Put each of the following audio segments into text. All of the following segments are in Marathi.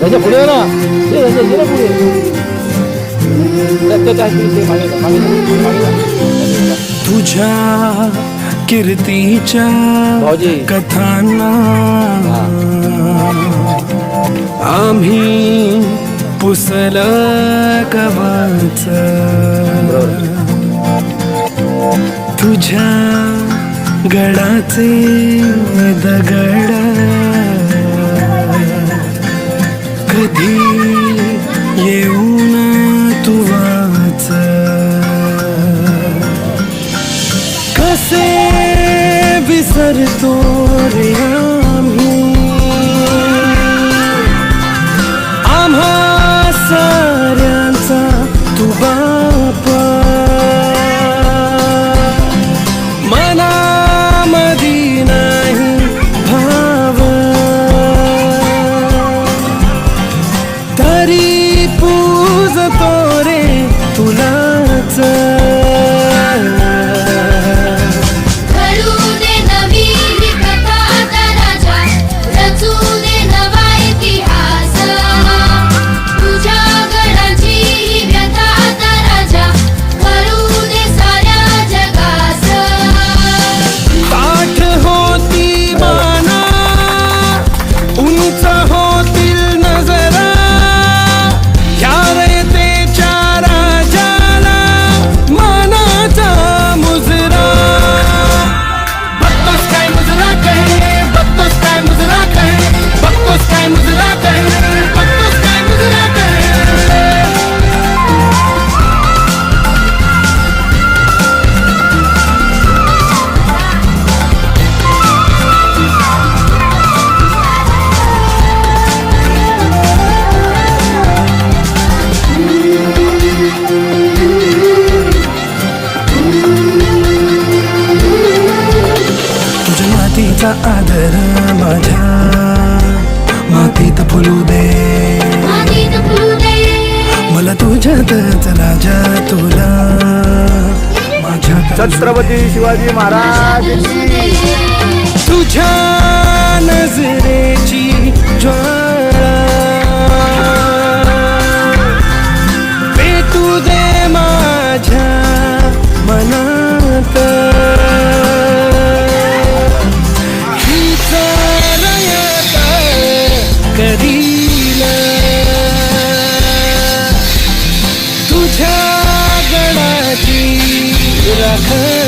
त्याच्या पुढे ना त्याच्या पुढे तुझ्या कीर्तीच्या कथांना आम्ही पुसल कवाच तुझ्या गडाचे दगड din e una tuvață Că se visări dorea चला जा तुला माझ्या छत्रपती शिवाजी महाराज. तुझ्या नजरेची ज्वा hurt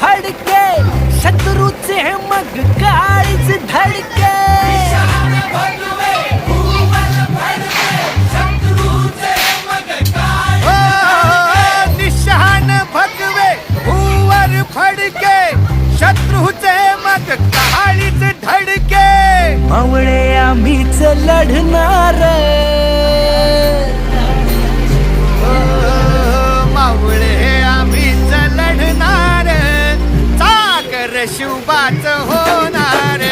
फडके शत्रूचे मग काळीच धडके. निशान भगवे भूवर फडके शत्रूचे मग काळीच धडके. आवळे आम्हीच लढणार. पाच होणार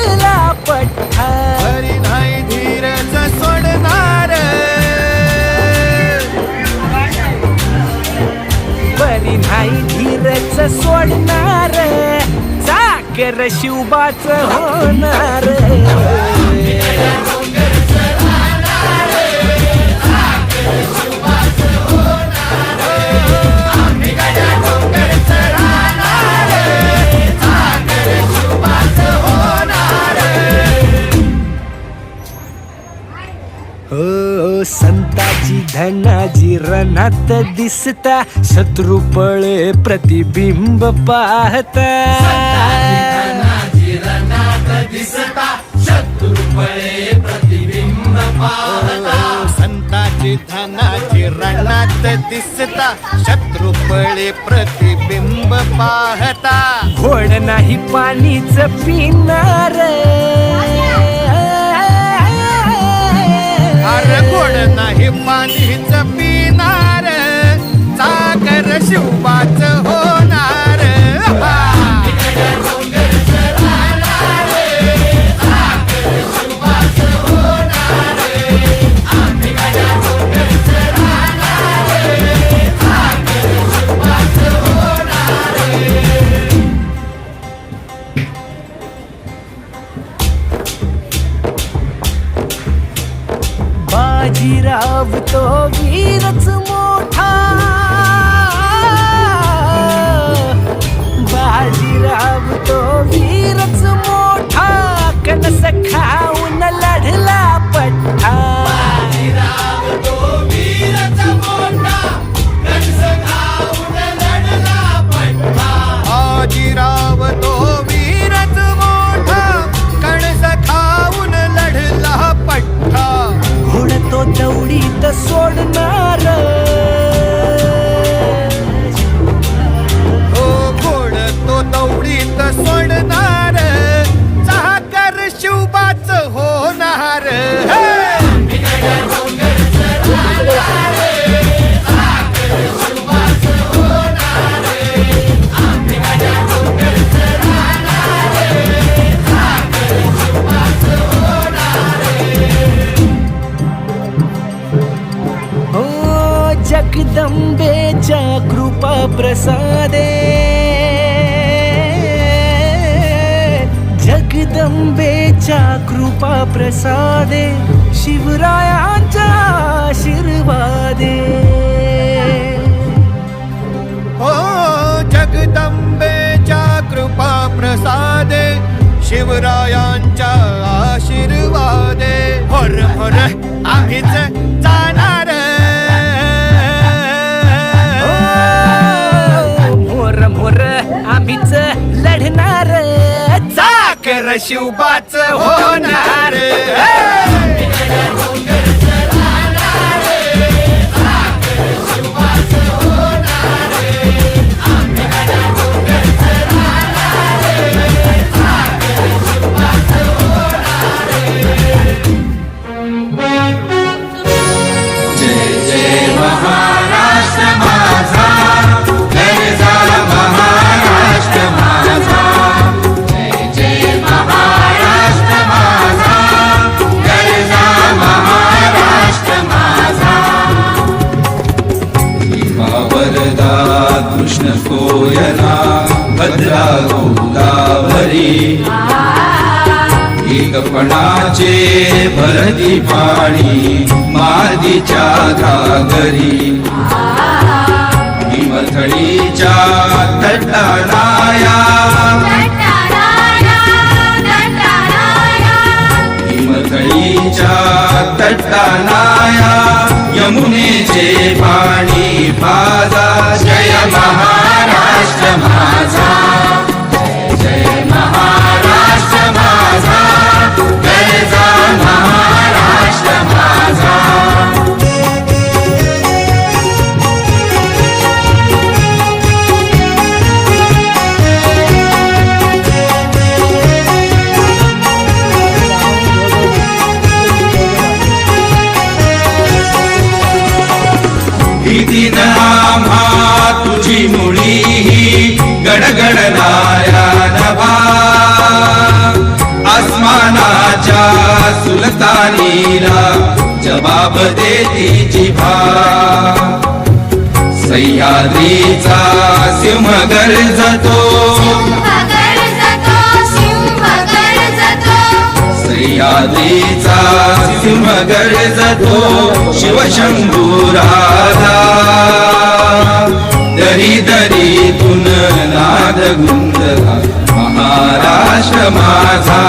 पडला पठ्ठा नाही धीरच सोडणार. बरी नाही धीरच सोडणार. चाकर शिवबाच होणार. धनाजी रणात दिसता शत्रू पळे प्रतिबिंब पाहता. संताची धनाची रणात दिसता शत्रू पळे प्रतिबिंब पाहता. घोड नाही पाणीच पिणार. अरे गोड नाही पाणीच पिणार सागर शिवबाच हो ぶとびのつもり कृपा प्रसादे शिवरायांच्या आशीर्वादे. हो जगदंबेच्या कृपा प्रसादे शिवरायांच्या आशीर्वादे. होर होर आम्हीच जाणार. मोर मोर आम्हीच लढणार. शिवबाच होणार. यमुने चे पाणी जबाब देती जिभा सह्याद्रीचा सिंह गरजतो सह्याद्रीचा सिंह गरजतो शिवशंभू राधा. दरी दरीतून नाद गुंजला महाराष्ट्र माझा.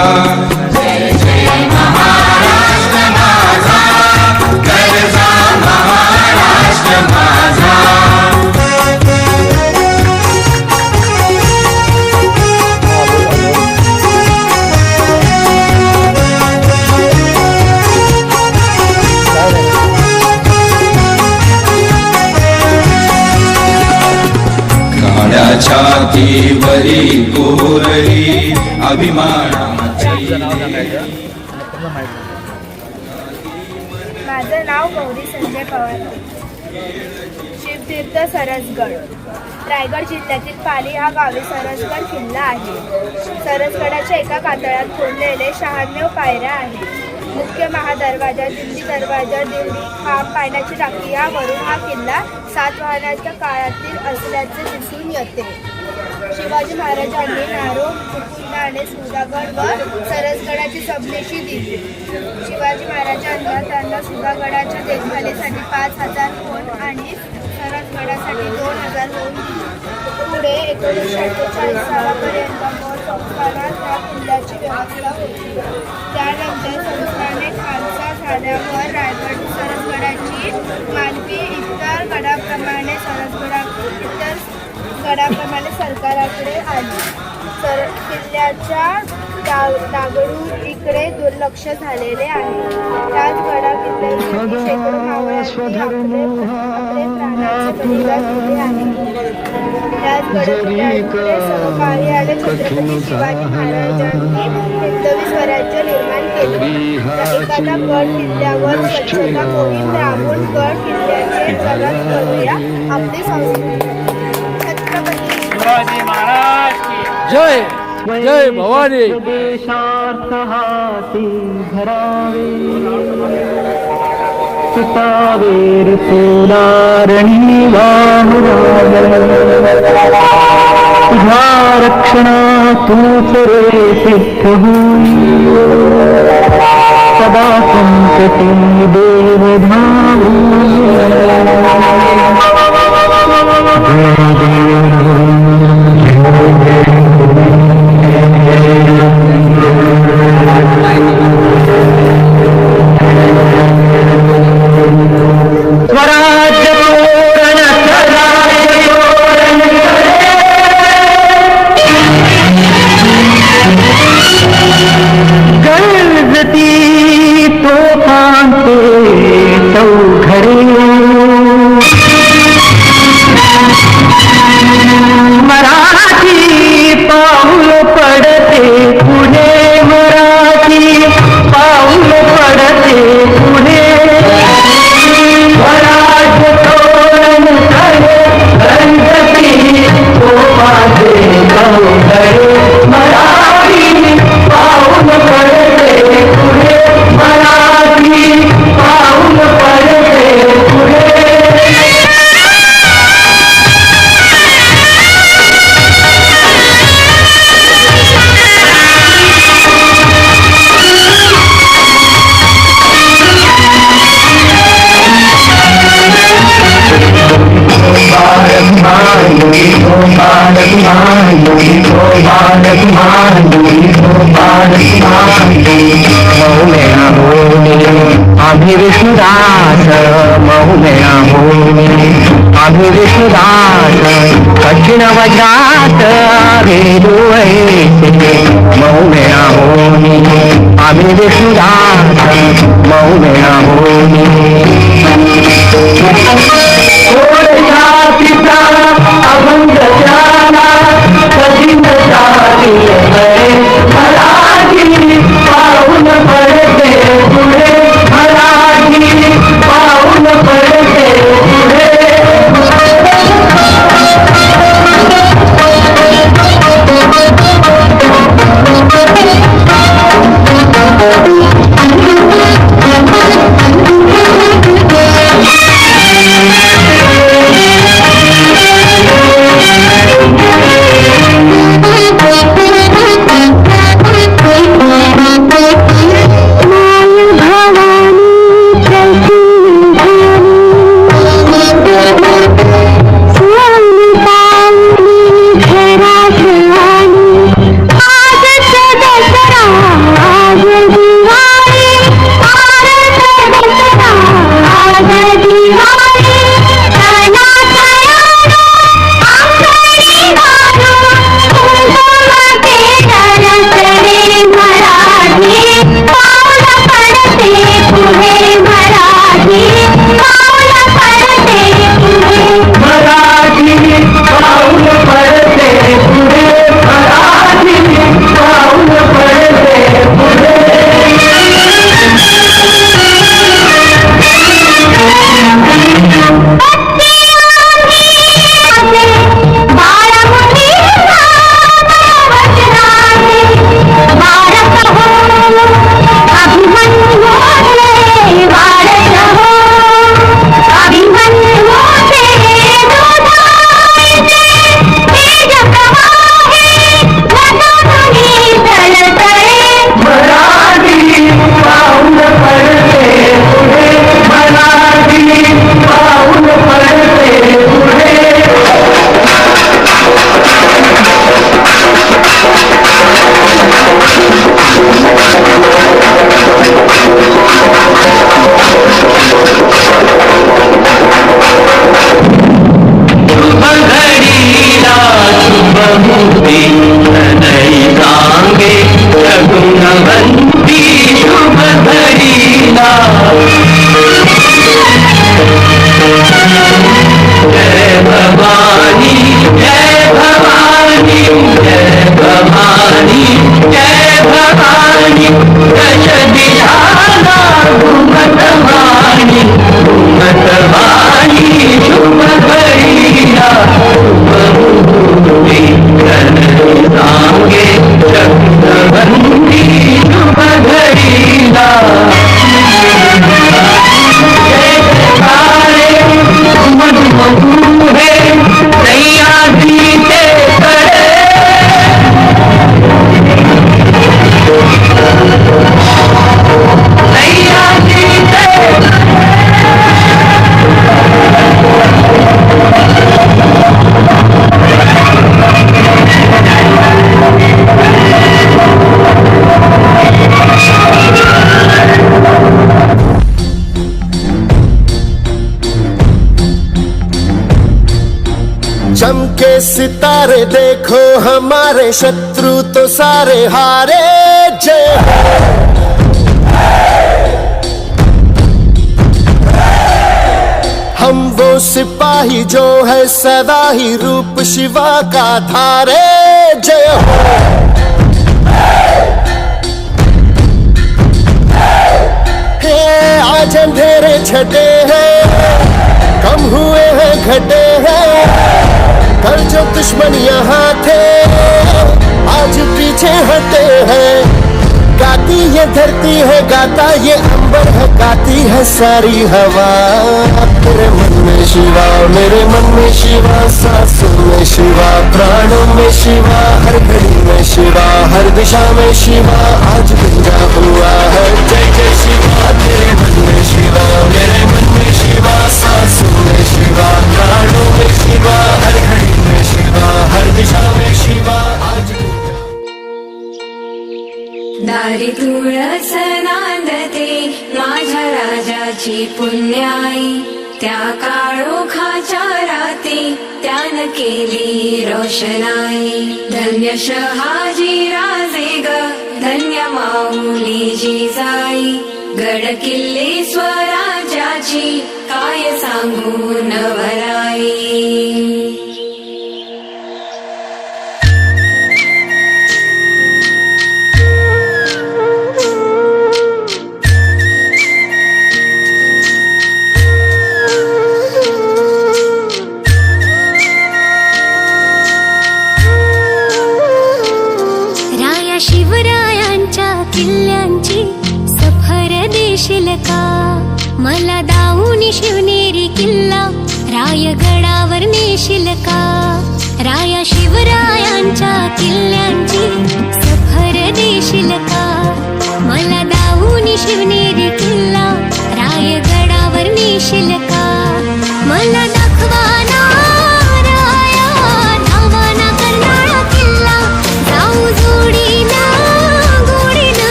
छातीवरी कोरली अभिमानाची. माझं नाव गौरी संजय पवार. शिवतीर्थ सरसगड. रायगड जिल्ह्यातील पाली हा गावी सरसगड किल्ला आहे. सरसगडाच्या एका कातळात कोरलेले शहाण्णव पायऱ्या आहेत. मुख्य महादरवाजा दिल्ली दरवाजा दिल्ली खांब पाण्याची टाकी यावरून हा किल्ला सातवाहनाच्या काळातील असल्याचे दिसून येते. शिवाजी महाराजांनी नारो मुकुंद आणि सुधागड व सरसगडाची सबलेशी दिली. शिवाजी महाराजांना त्यांना सुधागडाच्या देखभालीसाठी पाच हजार कोण आणि सरसगडासाठी दोन हजार कोण पुढे एकोणीसशे अठ्ठेचाळीस सालापर्यंत मोर संस्थानात या किल्ल्याची व्यवस्था होती. त्यानंतर संस्थाने खालसा झाल्यावर रायगड सरसगडाची मालकी इतर गडाप्रमाणे सरसगडा इतर गडाप्रमाणे सरकाराकडे आली. सर किल्ल्याच्या डा- डागडून इकडे दुर्लक्ष झालेले आहे. त्याच गडा शिवाजी महाराजांनी हिंदवी स्वराज्य निर्माण केले. तर एखादा गड किल्ल्यावर स्वच्छता मोहीम राबवून गड किल्ल्याचे करूया आपली संस्कृती. शिवाजी महाराज की जय जय भवानी. देशार्थ हाती धरावे। सुतावेर सोनारणी तुझ्या रक्षणा तूच रे सिद्ध होई सदा संकटी देव धावू स्वराज्य शत्रु तो सारे हारे, जय हम वो सिपाही जो है सदा ही रूप शिवा का धारे, जय हो। हे आज अंधेरे छटे हैं, कम हुए हैं घटे हैं। कल जो दुश्मन यहाँ थे आज पीछे हटे हैं गाती ये धरती है गाता ये अंबर है गाती है सारी हवा मेरे मन में शिवा मेरे मन में शिवा सांसों में शिवा प्राणों में शिवा हर घड़ी में शिवा हर दिशा में शिवा आज गुंजा हुआ है जय जय शिवा मेरे मन में शिवा मेरे मन में शिवा सांसों में शिवा प्राणों में शिवा हर घड़ी दारी तुळस नांदते माझ्या राजाची पुण्याई. त्या काळोखाच्या राती त्यान केली रोषणाई. धन्य शहाजी राजे ग धन्य माऊली जी जाई. गड किल्ले स्वराज्याची काय सांगू नवराई. का? मला दाऊनी शिवनेरी किल्ला रायगडावर नेशील का? राया शिवरायांच्या किल्ल्यांच्या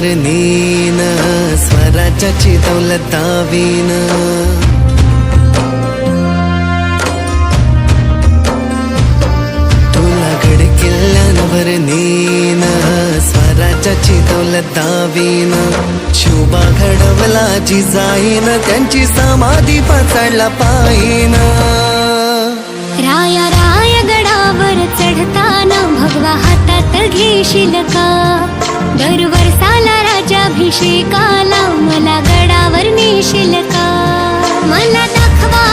किल्ल्यांवर नेन स्वराज्याची दौलत तुला गड किल्ल्यांवर नेन स्वराज्याची दौलत शोभा घडवला जी जाईन त्यांची समाधी पचडला पाहिन. राया राय गडावर चढताना भगवा हातात घेशील का? दरवर दरवर्षाला राजाभिषेकाला मला गडावर नेशील का? मला दाखवा